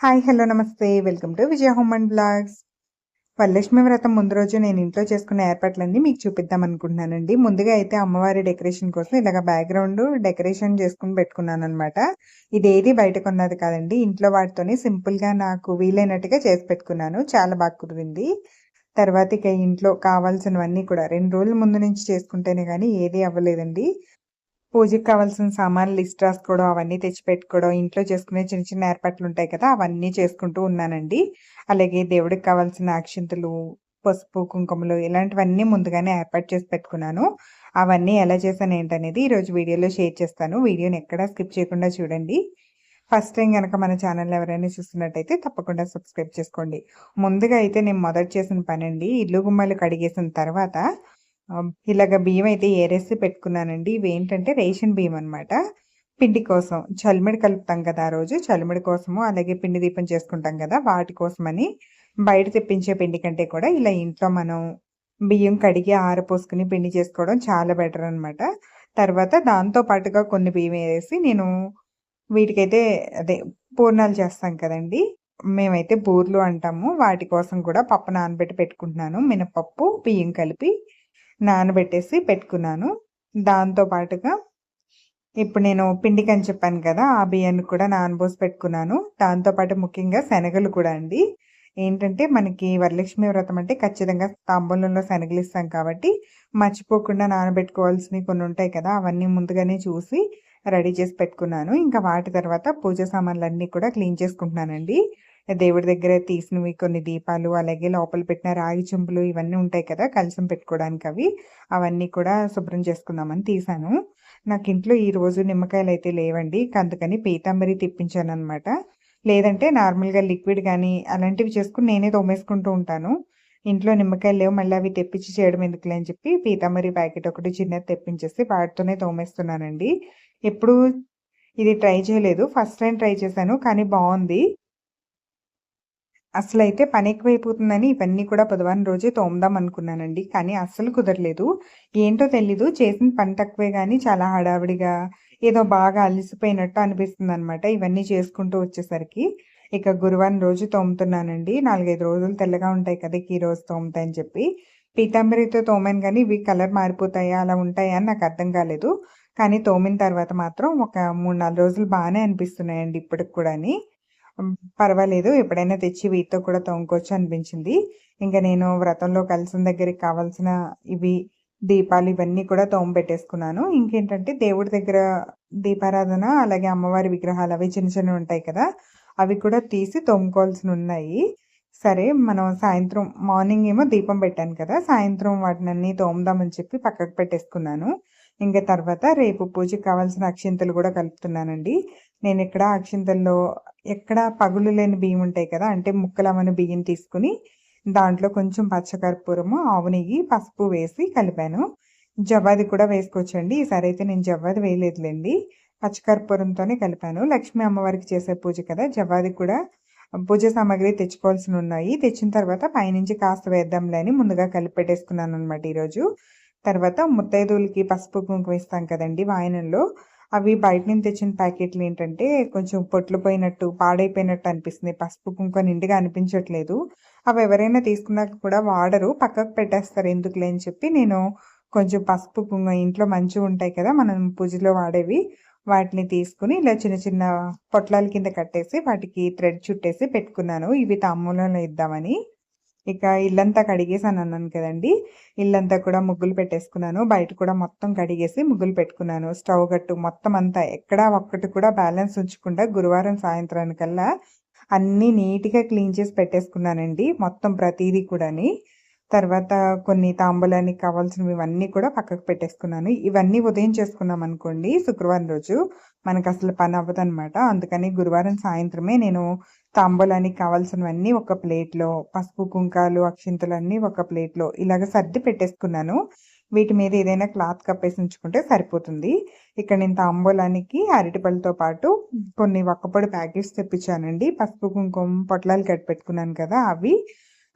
Hi hello namaste. Welcome to Vijaya home and blogs. Varalakshmi Vratam ముందు రోజు నేను ఇంట్లో చేసుకున్న ఏర్పాట్లన్నీ మీకు చూపిద్దాం అనుకుంటున్నానండి. ముందుగా అయితే అమ్మవారి డెకరేషన్ కోసం ఇలాగ బ్యాక్గ్రౌండ్ డెకరేషన్ చేసుకుని పెట్టుకున్నాను అనమాట ఇదేది బయట కొన్నది కాదండి. ఇంట్లో వాటితోనే సింపుల్గా నాకు వీలైనట్టుగా చేసి పెట్టుకున్నాను. చాలా బాగా కుదిరింది. తర్వాత ఇక ఇంట్లో కావాల్సినవన్నీ కూడా రెండు రోజుల ముందు నుంచి చేసుకుంటేనే కానీ ఏది అవ్వలేదండి. పూజకి కావాల్సిన సామాన్లు లిస్ట్ రాసుకోవడం అవన్నీ తెచ్చిపెట్టుకోవడం ఇంట్లో చేసుకునే చిన్న చిన్న ఏర్పాట్లు ఉంటాయి కదా అవన్నీ చేసుకుంటూ ఉన్నానండి. అలాగే దేవుడికి కావాల్సిన అక్షింతలు పసుపు కుంకుమలు ఇలాంటివన్నీ ముందుగానే ఏర్పాటు చేసి పెట్టుకున్నాను. అవన్నీ ఎలా చేశాను ఏంటనేది ఈరోజు వీడియోలో షేర్ చేస్తాను. వీడియోని ఎక్కడా స్కిప్ చేయకుండా చూడండి. ఫస్ట్ టైం కనుక మన ఛానల్ ఎవరైనా చూస్తున్నట్టయితే తప్పకుండా సబ్స్క్రైబ్ చేసుకోండి. ముందుగా అయితే నేను మొదటి చేసిన పని అండి ఇల్లు గుమ్మలు కడిగేసిన తర్వాత ఇలాగ బియ్యం అయితే ఏరేసి పెట్టుకున్నానండి. ఇవి ఏంటంటే రేషన్ బియ్యం అనమాట పిండి కోసం చలిమిడి కలుపుతాం కదా ఆ రోజు చలిమిడి కోసము అలాగే పిండి దీపం చేసుకుంటాం కదా వాటి కోసమని బయట తెప్పించే పిండి కంటే కూడా ఇలా ఇంట్లో మనం బియ్యం కడిగి ఆరపోసుకుని పిండి చేసుకోవడం చాలా బెటర్ అనమాట తర్వాత దాంతో పాటుగా కొన్ని బియ్యం వేసి నేను వీటికైతే అదే పూర్ణాలు చేస్తాం కదండి. మేమైతే బూర్లు అంటాము. వాటి కోసం కూడా పప్పు నానబెట్టి పెట్టుకుంటున్నాను. మినపప్పు బియ్యం కలిపి నానబెట్టేసి పెట్టుకున్నాను. దాంతో పాటుగా ఇప్పుడు నేను పిండికి అని చెప్పాను కదా ఆ బియ్యాన్ని కూడా నానబోసి పెట్టుకున్నాను. దాంతోపాటు ముఖ్యంగా శనగలు కూడా అండి. ఏంటంటే మనకి వరలక్ష్మి వ్రతం అంటే ఖచ్చితంగా తాంబూలంలో శనగలు ఇస్తాం కాబట్టి మర్చిపోకుండా నానబెట్టుకోవాల్సినవి కొన్ని ఉంటాయి కదా అవన్నీ ముందుగానే చూసి రెడీ చేసి పెట్టుకున్నాను. ఇంకా వాటి తర్వాత పూజ సామాన్లు అన్నీ కూడా క్లీన్ చేసుకుంటున్నానండి. దేవుడి దగ్గర తీసినవి కొన్ని దీపాలు అలాగే లోపల పెట్టిన రాగి చెంపులు ఇవన్నీ ఉంటాయి కదా కలసం పెట్టుకోవడానికి అవి. అవన్నీ కూడా శుభ్రం చేసుకుందామని తీసాను నాకు ఇంట్లో ఈరోజు నిమ్మకాయలు అయితే లేవండి. అందుకని పీతాంబరి తెప్పించాను అనమాట లేదంటే నార్మల్గా లిక్విడ్ కానీ అలాంటివి చేసుకుని నేనే తోమేసుకుంటూ ఉంటాను. ఇంట్లో నిమ్మకాయలు లేవు మళ్ళీ అవి తెప్పించి చేయడం ఎందుకులే అని చెప్పి పీతాంబరి ప్యాకెట్ ఒకటి చిన్నది తెప్పించేసి వాటితోనే తోమేస్తున్నానండి. ఎప్పుడు ఇది ట్రై చేయలేదు. ఫస్ట్ టైం ట్రై చేశాను కానీ బాగుంది. అసలైతే పని ఎక్కువైపోతుందని ఇవన్నీ కూడా బుధవారం రోజే తోమదాం అనుకున్నానండి. కానీ అస్సలు కుదరలేదు. ఏంటో తెలీదు. చేసిన పని తక్కువే కానీ చాలా హడావిడిగా ఏదో బాగా అలసిపోయినట్టు అనిపిస్తుంది అనమాట ఇవన్నీ చేసుకుంటూ వచ్చేసరికి. ఇక గురువారం రోజు తోముతున్నానండి. నాలుగైదు రోజులు తెల్లగా ఉంటాయి కదా ఈ రోజు తోముతాయని చెప్పి. పీతాంబరితో తోమాను కానీ ఇవి కలర్ మారిపోతాయా అలా ఉంటాయా అని నాకు అర్థం కాలేదు. కానీ తోమిన తర్వాత మాత్రం ఒక మూడు నాలుగు రోజులు బాగానే అనిపిస్తున్నాయండి ఇప్పటికి కూడా పర్వాలేదు. ఎప్పుడైనా తెచ్చి వీటితో కూడా తోముకోవచ్చు అనిపించింది. ఇంకా నేను వ్రతంలో కలిసిన దగ్గరికి కావాల్సిన ఇవి దీపాలు ఇవన్నీ కూడా తోమ పెట్టేసుకున్నాను. ఇంకేంటంటే దేవుడి దగ్గర దీపారాధన అలాగే అమ్మవారి విగ్రహాలు అవి చిన్న చిన్నవి ఉంటాయి కదా అవి కూడా తీసి తోముకోవాల్సి ఉన్నాయి. సరే మనం సాయంత్రం మార్నింగ్ ఏమో దీపం పెట్టాను కదా సాయంత్రం వాటినన్నీ తోముదామని చెప్పి పక్కకు పెట్టేసుకున్నాను. ఇంకా తర్వాత రేపు పూజకి కావాల్సిన అక్షింతలు కూడా కలుపుతున్నానండి. నేను ఇక్కడ అక్షింతల్లో ఎక్కడ పగులు లేని బియ్యం ఉంటాయి కదా అంటే ముక్కలమని బియ్యం తీసుకుని దాంట్లో కొంచెం పచ్చకర్పూరము ఆవు నెయ్యి పసుపు వేసి కలిపాను. జవ్వాది కూడా వేసుకోవచ్చండి. ఈసారి అయితే నేను జవ్వాది వేయలేదులేండి. పచ్చకర్పూరంతోనే కలిపాను. లక్ష్మీ అమ్మవారికి చేసే పూజ కదా జవ్వాది కూడా పూజ సామాగ్రి తెచ్చుకోవాల్సి ఉన్నాయి. తెచ్చిన తర్వాత పైనుంచి కాస్త వేద్దాంలే అని ముందుగా కలిపి పెట్టేసుకున్నాను అనమాట ఈరోజు. తర్వాత ముత్తైదువులకి పసుపు కుంకుమ ఇస్తాం కదండి వాయనంలో. అవి బయట నుంచి తెచ్చిన ప్యాకెట్లు ఏంటంటే కొంచెం పొట్లు పోయినట్టు పాడైపోయినట్టు అనిపిస్తుంది. పసుపు కుంకుమ నిండుగా అనిపించట్లేదు. అవి ఎవరైనా తీసుకున్నాక కూడా వాడరు. పక్కకు పెట్టేస్తారు ఎందుకులే అని చెప్పి నేను కొంచెం పసుపు కుంకుమ ఇంట్లో మంచిగా ఉంటాయి కదా మనం పూజలో వాడేవి. వాటిని తీసుకుని ఇలా చిన్న చిన్న పొట్లాల కింద కట్టేసి వాటికి థ్రెడ్ చుట్టేసి పెట్టుకున్నాను. ఇవి తాంబూలంలో ఇద్దామని. ఇక ఇల్లంతా కడిగేసాను అన్నాను కదండి. ఇల్లంతా కూడా ముగ్గులు పెట్టేసుకున్నాను. బయట కూడా మొత్తం కడిగేసి ముగ్గులు పెట్టుకున్నాను. స్టవ్ గట్టు మొత్తం అంతా ఎక్కడా ఒక్కటి కూడా బ్యాలెన్స్ ఉంచకుండా గురువారం సాయంత్రానికల్లా అన్నీ నీట్గా క్లీన్ చేసి పెట్టేసుకున్నానండి. మొత్తం ప్రతిదీ కూడాని. తర్వాత కొన్ని తాంబూలానికి కావాల్సినవి ఇవన్నీ కూడా పక్కకు పెట్టేసుకున్నాను. ఇవన్నీ ఉదయం చేసుకున్నాం అనుకోండి శుక్రవారం రోజు మనకు అసలు పని అవ్వదు అనమాట అందుకని గురువారం సాయంత్రమే నేను తాంబూలానికి కావాల్సినవన్నీ ఒక ప్లేట్లో పసుపు కుంకాలు అక్షింతలు అన్నీ ఒక ప్లేట్లో ఇలాగ సర్ది పెట్టేసుకున్నాను. వీటి మీద ఏదైనా క్లాత్ కప్పేసి ఉంచుకుంటే సరిపోతుంది. ఇక్కడ నేను తాంబూలానికి అరటిపళ్ళతో పాటు కొన్ని ఒక్కపొడి ప్యాకెట్స్ తెప్పించానండి. పసుపు కుంకుమ పొట్లాలు కట్టి పెట్టుకున్నాను కదా అవి.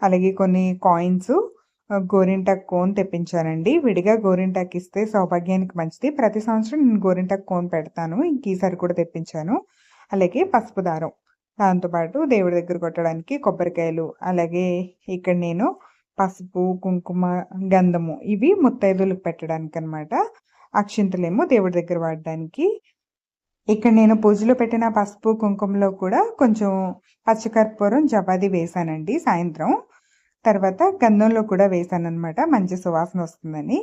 అలాగే కొన్ని కాయిన్స్ గోరింటాక్ కోన్ తెప్పించానండి. విడిగా గోరింటాక్ ఇస్తే సౌభాగ్యానికి మంచిది. ప్రతి సంవత్సరం నేను గోరింటాక్ కోన్ పెడతాను. ఇంక ఈసారి కూడా తెప్పించాను. అలాగే పసుపు దారం. దాంతోపాటు దేవుడి దగ్గర కొట్టడానికి కొబ్బరికాయలు అలాగే ఇక్కడ నేను పసుపు కుంకుమ గంధము ఇవి ముత్తైదులకు పెట్టడానికి అనమాట అక్షింతలేమో దేవుడి దగ్గర వాడడానికి. ఇక్కడ నేను పూజలో పెట్టిన పసుపు కుంకుమలో కూడా కొంచెం పచ్చకర్పూరం జపాది వేసానండి సాయంత్రం. తర్వాత గంధంలో కూడా వేసాను అనమాట మంచి సువాసన వస్తుందని.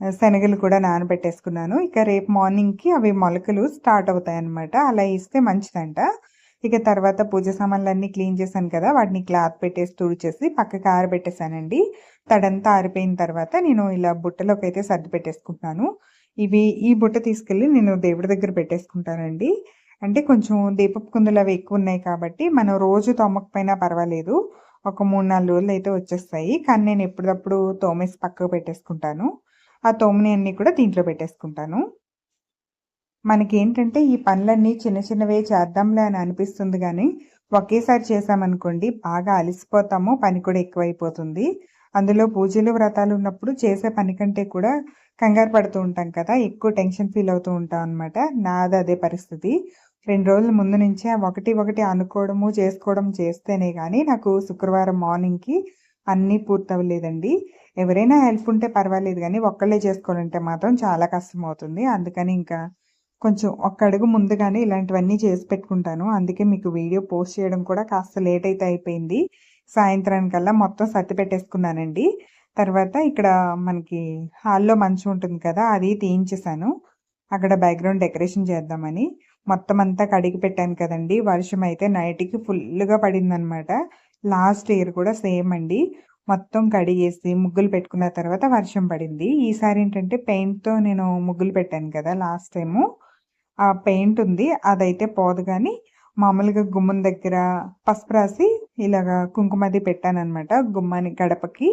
శనగలు కూడా నానబెట్టేసుకున్నాను. ఇక రేపు మార్నింగ్కి అవి మొలకలు స్టార్ట్ అవుతాయి అనమాట అలా ఇస్తే మంచిదంట. ఇక తర్వాత పూజ సామాన్లన్నీ క్లీన్ చేశాను కదా వాటిని క్లాత్ పెట్టేసి తుడిచేసి పక్కకి ఆరబెట్టేశానండి. తడంతా ఆరిపోయిన తర్వాత నేను ఇలా బుట్టలోకి అయితే సర్ది పెట్టేసుకుంటున్నాను. ఇవి ఈ బుట్ట తీసుకెళ్ళి నేను దేవుడి దగ్గర పెట్టేసుకుంటానండి. అంటే కొంచెం దీపపు కుందులు అవి ఎక్కువ ఉన్నాయి కాబట్టి మనం రోజు తొమ్మకపోయినా పర్వాలేదు. ఒక మూడు నాలుగు రోజులు అయితే వచ్చేస్తాయి. కానీ నేను ఎప్పుడప్పుడు తోమేసి పక్కకు పెట్టేసుకుంటాను. ఆ తోమని అన్నీ కూడా దీంట్లో పెట్టేసుకుంటాను. మనకేంటంటే ఈ పనులన్నీ చిన్న చిన్నవే చేద్దాంలే అని అనిపిస్తుంది కానీ ఒకేసారి చేసామనుకోండి బాగా అలసిపోతాము పని కూడా ఎక్కువైపోతుంది. అందులో పూజలు వ్రతాలు ఉన్నప్పుడు చేసే పని కంటే కూడా కంగారు పడుతూ ఉంటాం కదా ఎక్కువ టెన్షన్ ఫీల్ అవుతూ ఉంటాం అనమాట నాది అదే పరిస్థితి. రెండు రోజుల ముందు నుంచే ఒకటి ఒకటి అనుకోవడము చేసుకోవడం చేస్తేనే కానీ నాకు శుక్రవారం మార్నింగ్కి అన్నీ పూర్తవ్వలేదండి. ఎవరైనా హెల్ప్ ఉంటే పర్వాలేదు కానీ ఒక్కళ్ళే చేసుకోవాలంటే మాత్రం చాలా కష్టం అవుతుంది అందుకని ఇంకా కొంచెం ఒక్క అడుగు ముందుగానే ఇలాంటివన్నీ చేసి పెట్టుకుంటాను. అందుకే మీకు వీడియో పోస్ట్ చేయడం కూడా కాస్త లేట్ అయితే అయిపోయింది. సాయంత్రానికల్లా మొత్తం సర్ది పెట్టేసుకున్నానండి. తర్వాత ఇక్కడ మనకి హాల్లో మంచం ఉంటుంది కదా అది తీయించేసాను అక్కడ బ్యాక్గ్రౌండ్ డెకరేషన్ చేద్దామని. మొత్తం అంతా కడిగి పెట్టాను కదండి. వర్షం అయితే నైట్కి ఫుల్గా పడిందనమాట. లాస్ట్ ఇయర్ కూడా సేమ్ అండి. మొత్తం కడిగేసి ముగ్గులు పెట్టుకున్న తర్వాత వర్షం పడింది. ఈసారి ఏంటంటే పెయింట్తో నేను ముగ్గులు పెట్టాను కదా లాస్ట్ టైము ఆ పెయింట్ ఉంది. అదైతే పోదు కానీ మామూలుగా గుమ్మం దగ్గర పసుపు రాసి ఇలాగా కుంకుమది పెట్టాను అనమాట గుమ్మానికి గడపకి.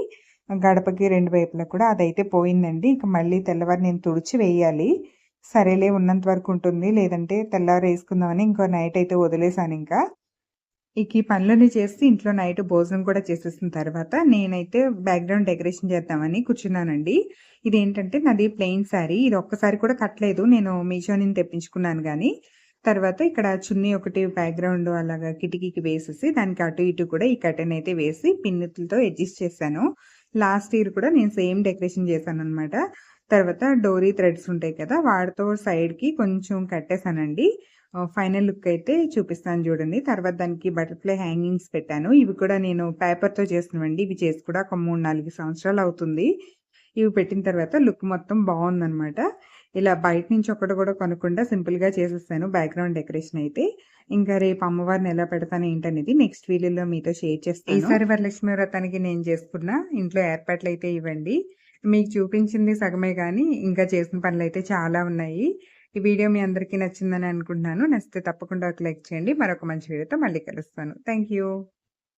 గడపకి రెండు వైపులా కూడా అదైతే పోయిందండి. ఇక మళ్ళీ తెల్లవారు నేను తుడిచి వేయాలి. సరేలే ఉన్నంత వరకు ఉంటుంది. లేదంటే తెల్లవారు వేసుకుందామని ఇంకో నైట్ అయితే వదిలేసాను ఇంకా. ఇక ఈ పనులన్నీ చేసి ఇంట్లో నైట్ భోజనం కూడా చేసేసిన తర్వాత నేనైతే బ్యాక్గ్రౌండ్ డెకరేషన్ చేద్దామని కూర్చున్నానండి. ఇది ఏంటంటే నాది ప్లెయిన్ శారీ. ఇది ఒక్కసారి కూడా కట్టలేదు. నేను మీషో నుంచి తెప్పించుకున్నాను కానీ తర్వాత ఇక్కడ చున్నీ ఒకటి బ్యాక్గ్రౌండ్ అలాగా కిటికీకి వేసేసి దానికి అటు ఇటు కూడా ఈ కటన్ అయితే వేసి పిన్నులతో అడ్జస్ట్ చేశాను. లాస్ట్ ఇయర్ కూడా నేను సేమ్ డెకరేషన్ చేశాను అనమాట తర్వాత డోరీ థ్రెడ్స్ ఉంటాయి కదా వాటితో సైడ్కి కొంచెం కట్టేశానండి ఫైనల్ లుక్ అయితే చూపిస్తాను చూడండి. తర్వాత దానికి బటర్ఫ్లై హ్యాంగింగ్స్ పెట్టాను. ఇవి కూడా నేను పేపర్తో చేసినవండి. ఇవి చేసి కూడా ఒక మూడు నాలుగు సంవత్సరాలు అవుతుంది. ఇవి పెట్టిన తర్వాత లుక్ మొత్తం బాగుందనమాట ఇలా బయట నుంచి ఒకటి కూడా కొనకుండా సింపుల్గా చేసేస్తాను బ్యాక్గ్రౌండ్ డెకరేషన్ అయితే. ఇంకా రేపు అమ్మవారిని ఎలా పెడతాను ఏంటనేది నెక్స్ట్ వీడియోలో మీతో షేర్ చేస్తాను. ఈసారి వరలక్ష్మి వ్రతానికి నేను చేసుకున్న ఇంట్లో ఏర్పాట్లు అయితే ఇవ్వండి మీకు చూపించింది సగమే కానీ ఇంకా చేసిన పనులు అయితే చాలా ఉన్నాయి. ఈ వీడియో మీ అందరికీ నచ్చిందని అనుకుంటున్నాను. నచ్చితే తప్పకుండా ఒక లైక్ చేయండి. మరొక మంచి వీడియోతో మళ్ళీ కలుస్తాను. థ్యాంక్